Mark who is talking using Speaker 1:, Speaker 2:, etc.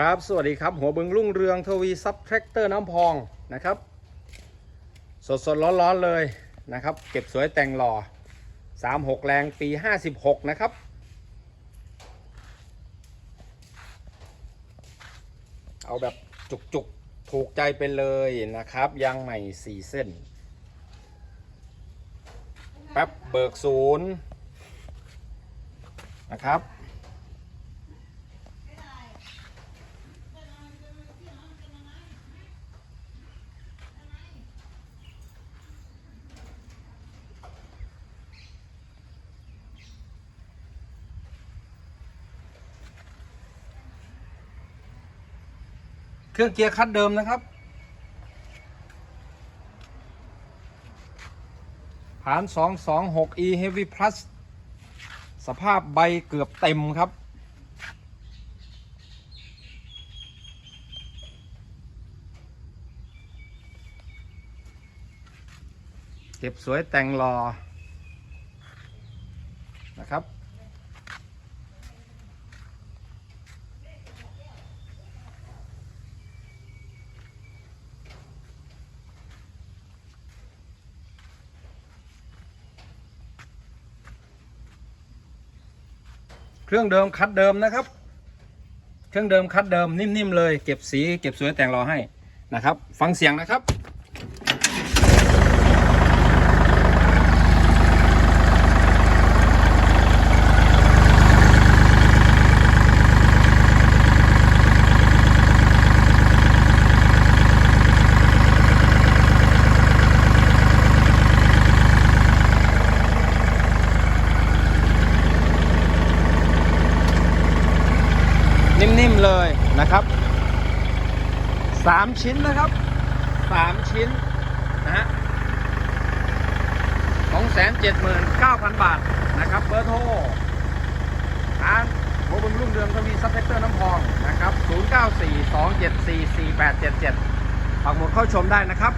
Speaker 1: ครับสวัสดีครับ หัวบึงรุ่งเรืองทวีซับแทรกเตอร์น้ำพองนะครับ สดสดร้อนร้อนๆเลยนะครับ เก็บสวยแต่งหล่อ 36 แรงปี 56 นะครับ เอาแบบจุกๆ ถูกใจไปเลยนะครับ ยางใหม่ 4 เส้น แป๊บเบิกศูนย์นะครับ เครื่องเกียร์คัดเดิมนะครับ ฐาน 226e Heavy Plus สภาพใบเกือบเต็มครับ เก็บสวยแต่งรอนะครับ เครื่องเดิมคัดเดิมนะครับ เครื่องเดิมคัดเดิมนิ่มๆเลย เก็บสีเก็บสวยแต่งรอให้นะครับ ฟังเสียงนะครับ นิ่มๆเลยนะครับสามชิ้นนะครับสามชิ้นนะฮะสองแสนเจ็ดหมื่นเก้าพันบาทนะครับเบอร์โทรร้านโบบึงรุ่งเรืองทวีซับเทคเตอร์น้ำพองนะครับ 0 9 4 2 7 4 4 8 7 7ปักหมุดเข้าชมได้นะครับ